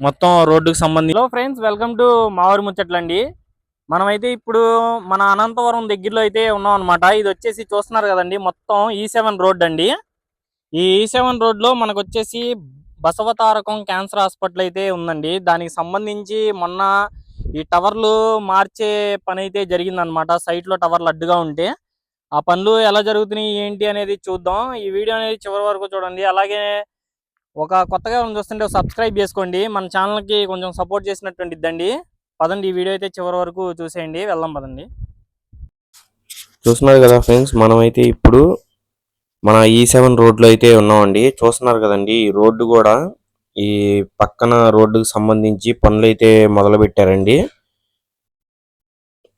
మొత్తం రోడ్డుకు సంబంధించి హలో ఫ్రెండ్స్ వెల్కమ్ టు మావూరి ముచ్చట్లండి. మనమైతే ఇప్పుడు మన అనంతవరం దగ్గరలో అయితే ఉన్నాం అనమాట ఇది వచ్చేసి చూస్తున్నారు కదండి మొత్తం e ఈ సెవెన్ రోడ్ అండి. ఈ e ఈ సెవెన్ రోడ్లో మనకు వచ్చేసి బసవతారకం క్యాన్సర్ హాస్పిటల్ అయితే ఉందండి. దానికి సంబంధించి మొన్న ఈ టవర్లు మార్చే పని అయితే జరిగిందనమాట సైట్లో టవర్లు అడ్డుగా ఉంటే. ఆ పనులు ఎలా జరుగుతున్నాయి ఏంటి అనేది చూద్దాం. ఈ వీడియో అనేది చివరి వరకు చూడండి. అలాగే ఒక కొత్తగా ఎవరైనా చూస్తుంటే సబ్స్క్రైబ్ చేసుకోండి. మన ఛానల్కి కొంచెం సపోర్ట్ చేసినటువంటి ఇద్దండి పదండి ఈ వీడియో అయితే చివరి వరకు చూసేయండి. వెళ్దాం పదండి. చూస్తున్నారు కదా ఫ్రెండ్స్ మనమైతే ఇప్పుడు మన e ఈ సెవెన్ రోడ్లో అయితే ఉన్నామండి. చూస్తున్నారు కదండి ఈ రోడ్డు కూడా ఈ పక్కన రోడ్డుకు సంబంధించి పనులు అయితే మొదలు పెట్టారండి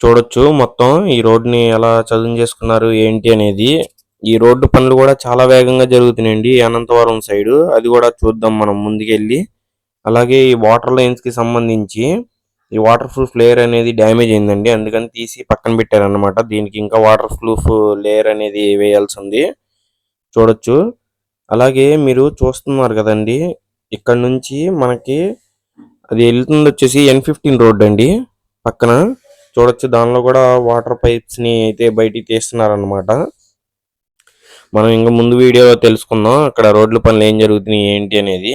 చూడొచ్చు మొత్తం ఈ రోడ్డుని ఎలా చదును చేసుకున్నారు ఏంటి అనేది ఈ రోడ్డు పనులు కూడా చాలా వేగంగా జరుగుతున్నాయండి అనంతవరం సైడ్. అది కూడా చూద్దాం మనం ముందుకెళ్ళి. అలాగే ఈ వాటర్ లైన్స్కి సంబంధించి ఈ వాటర్ ప్రూఫ్ లేయర్ అనేది డ్యామేజ్ అయిందండి. అందుకని తీసి పక్కన పెట్టారన్నమాట. దీనికి ఇంకా వాటర్ ప్రూఫ్ లేయర్ అనేది వేయాల్సి ఉంది. చూడొచ్చు. అలాగే మీరు చూస్తున్నారు కదండి ఇక్కడ నుంచి మనకి అది వెళ్తుంది వచ్చేసి ఎన్ ఫిఫ్టీన్ రోడ్ అండి పక్కన. చూడొచ్చు దానిలో కూడా వాటర్ పైప్స్ని అయితే బయటికి తీస్తున్నారనమాట మనం ఇంకా ముందు వీడియోలో తెలుసుకుందాం అక్కడ రోడ్ల పనులు ఏం జరుగుతున్నాయి ఏంటి అనేది.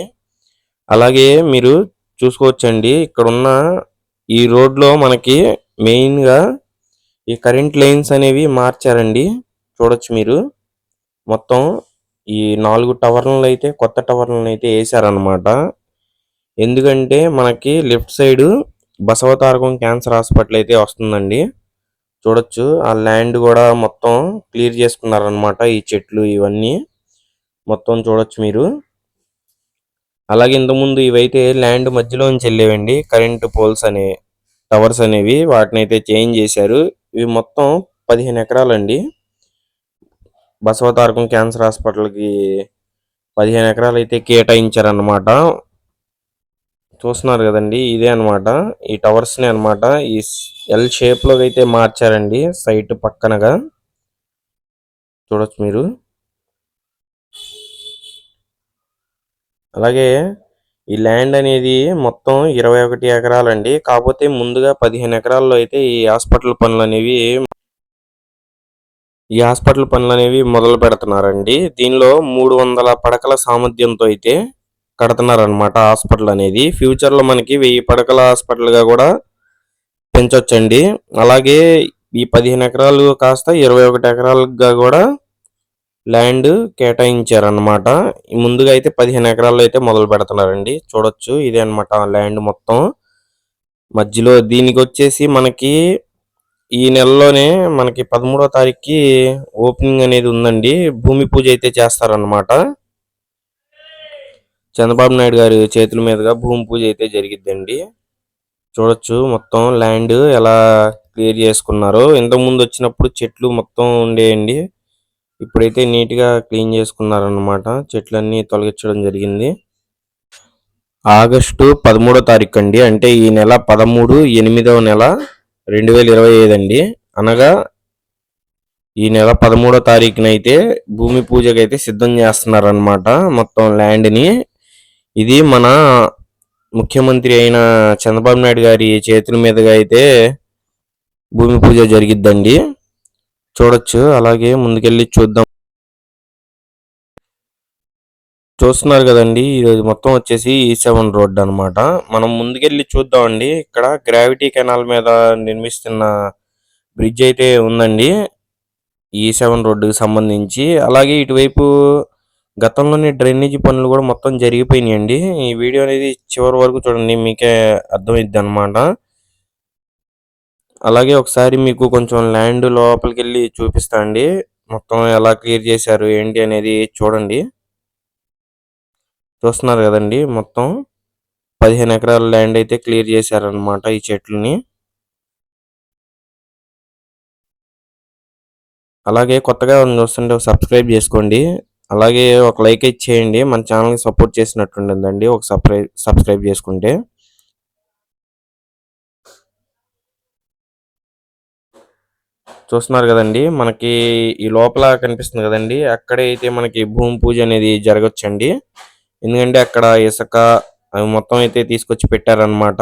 అలాగే మీరు చూసుకోవచ్చండి ఇక్కడ ఉన్న ఈ రోడ్లో మనకి మెయిన్గా ఈ కరెంట్ లైన్స్ అనేవి మార్చారండి. చూడొచ్చు మీరు. మొత్తం ఈ నాలుగు టవర్లను అయితే కొత్త టవర్లను అయితే వేసారనమాట ఎందుకంటే మనకి left side Basavatarakam cancer hospital అయితే వస్తుందండి. చూడొచ్చు. ఆ ల్యాండ్ కూడా మొత్తం క్లియర్ చేసుకున్నారనమాట ఈ చెట్లు ఇవన్నీ మొత్తం చూడొచ్చు మీరు. అలాగే ఇంతకుముందు ఇవైతే ల్యాండ్ మధ్యలోంచి వెళ్ళేవండి. కరెంట్ పోల్స్ అనే టవర్స్ అనేవి వాటిని అయితే చేంజ్ చేశారు. ఇవి మొత్తం పదిహేను ఎకరాలండి. బసవతారకం క్యాన్సర్ హాస్పిటల్కి పదిహేను ఎకరాలు అయితే కేటాయించారనమాట చూస్తున్నారు కదండి ఇదే అన్నమాట. ఈ టవర్స్ని అనమాట ఈ ఎల్ షేప్లో అయితే మార్చారండి. సైట్ పక్కనగా. చూడొచ్చు మీరు. అలాగే ఈ ల్యాండ్ అనేది మొత్తం ఇరవై ఒకటి ఎకరాలండి. కాకపోతే ముందుగా పదిహేను ఎకరాల్లో అయితే ఈ హాస్పిటల్ పనులు అనేవి ఈ హాస్పిటల్ పనులు అనేవి మొదలు పెడుతున్నారండి. దీనిలో మూడు వందల పడకల సామర్థ్యంతో అయితే కడుతున్నారనమాట హాస్పిటల్ అనేది. ఫ్యూచర్లో మనకి వెయ్యి పడకల హాస్పిటల్గా కూడా పెంచొచ్చండి. అలాగే ఈ పదిహేను ఎకరాలు కాస్త ఇరవై ఒకటి ఎకరాలుగా కూడా ల్యాండ్ కేటాయించారనమాట ముందుగా అయితే పదిహేను ఎకరాల్లో అయితే మొదలు పెడుతున్నారండి. చూడొచ్చు ఇదే అనమాట ల్యాండ్ మొత్తం. మధ్యలో దీనికి వచ్చేసి మనకి ఈ నెలలోనే మనకి పదమూడో తారీఖుకి ఓపెనింగ్ అనేది ఉందండి. భూమి పూజ అయితే చేస్తారనమాట చంద్రబాబు నాయుడు గారి చేతుల మీదుగా భూమి పూజ అయితే జరిగిద్దండి. చూడొచ్చు మొత్తం ల్యాండ్ ఎలా క్లియర్ చేసుకున్నారో. ఇంతకుముందు వచ్చినప్పుడు చెట్లు మొత్తం ఉండేయండి. ఇప్పుడైతే నీట్గా క్లీన్ చేసుకున్నారనమాట చెట్లన్నీ తొలగించడం జరిగింది. ఆగస్టు పదమూడో తారీఖు అండి. అంటే ఈ నెల పదమూడు ఎనిమిదవ నెల రెండు వేల ఇరవై ఐదు అండి. అనగా ఈ నెల పదమూడో తారీఖున అయితే భూమి పూజకైతే సిద్ధం చేస్తున్నారనమాట మొత్తం ల్యాండ్ని. ఇది మన ముఖ్యమంత్రి అయిన చంద్రబాబు నాయుడు గారి చేతుల మీదుగా అయితే భూమి పూజ జరిగిద్దండి. చూడొచ్చు అలాగే ముందుకెళ్ళి చూద్దాం. చూస్తున్నారు కదండి ఈరోజు మొత్తం వచ్చేసి ఈ సెవెన్ రోడ్ అన్నమాట. మనం ముందుకెళ్ళి చూద్దామండి. ఇక్కడ గ్రావిటీ కెనాల్ మీద నిర్మిస్తున్న బ్రిడ్జ్ అయితే ఉందండి. ఈ సెవెన్ రోడ్డుకి సంబంధించి. అలాగే ఇటువైపు గతంలోని డ్రైనేజీ పనులు కూడా మొత్తం జరిగిపోయినాయండి. ఈ వీడియో అనేది చివరి వరకు చూడండి మీకే అర్థమైద్ది అనమాట అలాగే ఒకసారి మీకు కొంచెం ల్యాండ్ లోపలికి వెళ్ళి చూపిస్తా అండి. మొత్తం ఎలా క్లియర్ చేశారు ఏంటి అనేది చూడండి. చూస్తున్నారు కదండి మొత్తం పదిహేను ఎకరాల ల్యాండ్ అయితే క్లియర్ చేశారనమాట ఈ చెట్లని. అలాగే కొత్తగా చూస్తుంటే సబ్స్క్రైబ్ చేసుకోండి. అలాగే ఒక లైక్ ఇచ్చేయండి మన ఛానల్కి సపోర్ట్ చేసినట్టుండదండి ఒక సబ్స్క్రైబ్ సబ్స్క్రైబ్ చేసుకుంటే. చూస్తున్నారు కదండి. మనకి ఈ లోపల కనిపిస్తుంది కదండి. అక్కడే అయితే మనకి భూమి పూజ అనేది జరగచ్చండి. ఎందుకంటే అక్కడ ఇసుక అవి మొత్తం అయితే తీసుకొచ్చి పెట్టారనమాట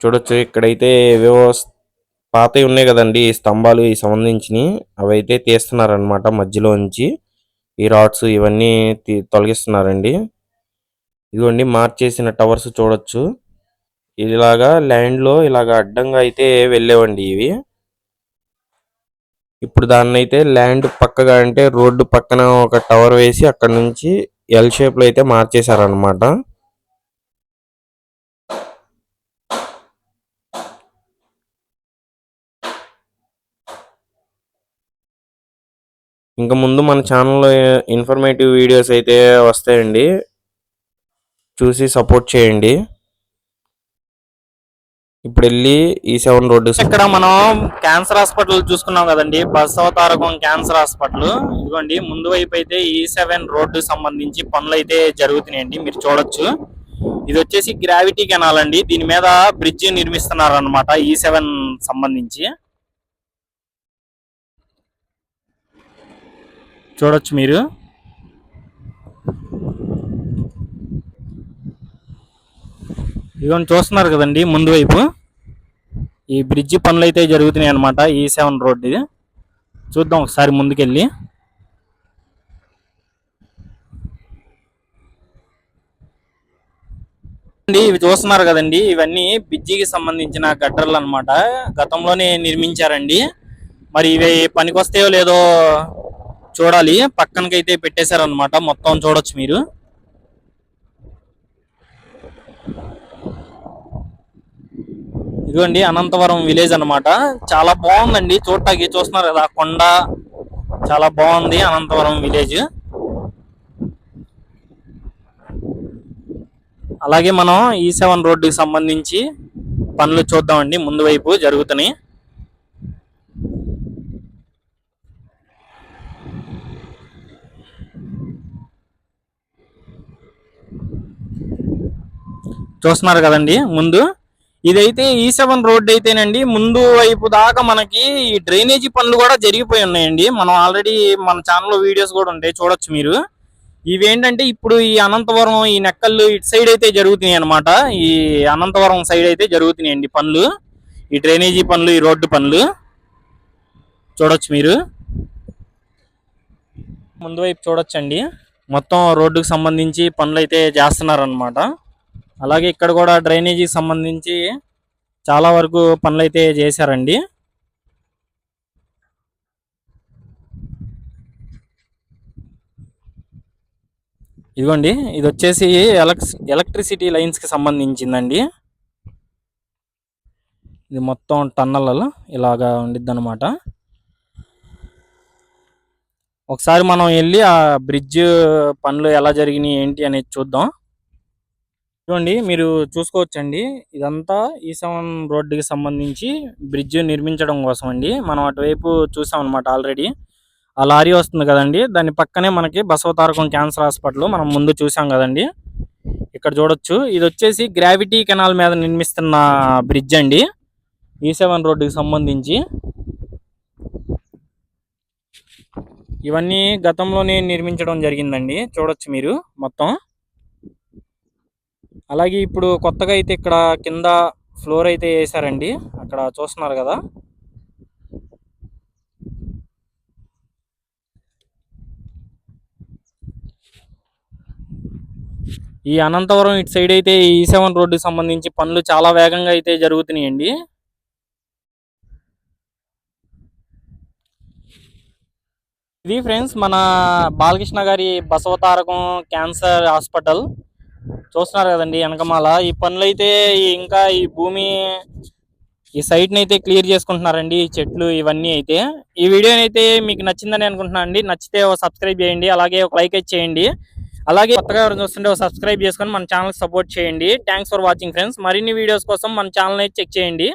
చూడొచ్చు. ఇక్కడైతే ఏవేవో పాతవి ఉన్నాయి కదండి ఈ స్తంభాలు ఈ సంబంధించినవి అవి అయితే తీస్తున్నారనమాట మధ్యలో నుంచి ఈ రాడ్స్ ఇవన్నీ తీ- తొలగిస్తున్నారండి. ఇదిగోండి మార్చేసిన టవర్స్ చూడొచ్చు. ఇలాగా ల్యాండ్లో ఇలాగ ఇలాగా అడ్డంగా అయితే వెళ్ళేవండి ఇవి. ఇప్పుడు దాన్ని అయితే ల్యాండ్ పక్కగా అంటే రోడ్డు పక్కన ఒక టవర్ వేసి అక్కడ నుంచి ఎల్ షేప్లో అయితే మార్చేశారనమాట ఇంకా ముందు మన ఛానల్లో ఇన్ఫర్మేటివ్ వీడియోస్ అయితే వస్తాయండి. చూసి సపోర్ట్ చేయండి. ఇప్పుడు వెళ్ళి ఈ సెవెన్ రోడ్డు ఇక్కడ మనం క్యాన్సర్ హాస్పిటల్ చూసుకున్నాం కదండి. Basavatarakam cancer hospital. ఇదిగోండి ముందు వైపు అయితే ఈ సెవెన్ రోడ్డు సంబంధించి పనులు అయితే జరుగుతున్నాయండి. మీరు చూడొచ్చు. ఇది వచ్చేసి గ్రావిటీ కెనాల్ అండి. దీని మీద బ్రిడ్జ్ నిర్మిస్తున్నారు అనమాట ఈ సెవెన్ సంబంధించి. చూడొచ్చు మీరు. ఇదిగోండి చూస్తున్నారు కదండి ముందు వైపు. ఈ బ్రిడ్జి పనులు అయితే జరుగుతున్నాయి అనమాట ఈ సెవెన్ రోడ్ ఇది. చూద్దాం ఒకసారి ముందుకెళ్ళి. అండి, ఇవి చూస్తున్నారు కదండి ఇవన్నీ బ్రిడ్జికి సంబంధించిన గడ్డర్లు అన్నమాట. గతంలోనే నిర్మించారండి. మరి ఇవి పనికొస్తాయో లేదో చూడాలి. పక్కనకైతే పెట్టేశారన్నమాట. మొత్తం చూడొచ్చు మీరు. ఇదిగోండి అనంతవరం విలేజ్ అన్నమాట. చాలా బాగుందండి. చూడటానికి చూస్తున్నారు కదా కొండ. చాలా బాగుంది అనంతవరం విలేజ్. అలాగే మనం ఈ సెవెన్ రోడ్డుకి సంబంధించి పనులు చూద్దామండి. ముందు వైపు జరుగుతున్నాయి. చూస్తున్నారు కదండి ముందు. ఇదైతే ఈ సెవెన్ రోడ్ అయితేనండి ముందు వైపు దాకా మనకి ఈ డ్రైనేజీ పనులు కూడా జరిగిపోయి ఉన్నాయండి. మనం ఆల్రెడీ మన ఛానల్లో వీడియోస్ కూడా ఉంటాయి చూడొచ్చు మీరు. ఇవేంటంటే ఇప్పుడు ఈ అనంతవరం ఈ నెక్కళ్ళు ఇటు సైడ్ అయితే జరుగుతున్నాయి అనమాట ఈ అనంతవరం సైడ్ అయితే జరుగుతున్నాయండి పనులు. ఈ డ్రైనేజీ పనులు ఈ రోడ్డు పనులు. చూడొచ్చు మీరు. ముందు వైపు చూడొచ్చండి. మొత్తం రోడ్డుకు సంబంధించి పనులు అయితే చేస్తున్నారనమాట అలాగే ఇక్కడ కూడా డ్రైనేజీకి సంబంధించి చాలా వరకు పనులైతే చేశారండి. ఇదిగోండి ఇది వచ్చేసి ఎలక్స్ ఎలక్ట్రిసిటీ లైన్స్కి సంబంధించిందండి. ఇది మొత్తం టన్నలలో ఇలాగా ఉండిద్ది అనమాట ఒకసారి మనం వెళ్ళి ఆ బ్రిడ్జ్ పనులు ఎలా జరిగినాయి ఏంటి అనేది చూద్దాం. చూడండి మీరు చూసుకోవచ్చండి. ఇదంతా ఈ సెవెన్ రోడ్డుకి సంబంధించి బ్రిడ్జ్ నిర్మించడం కోసం అండి. మనం అటువైపు చూసాం అనమాట ఆల్రెడీ. ఆ లారీ వస్తుంది కదండి. దాని పక్కనే మనకి బసవతారకం క్యాన్సర్ హాస్పిటల్ మనం ముందు చూసాం కదండి. ఇక్కడ చూడొచ్చు. ఇది వచ్చేసి గ్రావిటీ కెనాల్ మీద నిర్మిస్తున్న బ్రిడ్జ్ అండి. ఈ సెవెన్ రోడ్డుకి సంబంధించి. ఇవన్నీ గతంలోనే నిర్మించడం జరిగిందండి. చూడొచ్చు మీరు మొత్తం. అలాగే ఇప్పుడు కొత్తగా అయితే ఇక్కడ కింద ఫ్లోర్ అయితే వేసారండి. అక్కడ చూస్తున్నారు కదా. ఈ అనంతవరం ఇటు సైడ్ అయితే ఈ సెవెన్ రోడ్డుకి సంబంధించి పనులు చాలా వేగంగా అయితే జరుగుతున్నాయండి. ఇది ఫ్రెండ్స్ మన బాలకృష్ణ గారి బసవతారకం క్యాన్సర్ హాస్పిటల్. చూస్తున్నారు కదండి వెనకమాల. ఈ పనులు అయితే ఇంకా ఈ భూమి ఈ సైట్ని అయితే క్లియర్ చేసుకుంటున్నారండి ఈ చెట్లు ఇవన్నీ అయితే. ఈ వీడియో అయితే మీకు నచ్చిందని అనుకుంటున్నాను అండి. నచ్చితే ఒక సబ్స్క్రైబ్ చేయండి అలాగే ఒక లైక్ అయితే చేయండి. అలాగే కొత్తగా ఎవరు చూస్తుంటే ఒక సబ్స్క్రైబ్ చేసుకొని మన ఛానల్ సపోర్ట్ చేయండి. థ్యాంక్స్ ఫర్ వాచింగ్ ఫ్రెండ్స్ మరిన్ని వీడియోస్ కోసం మన ఛానల్ అయితే చెక్ చేయండి.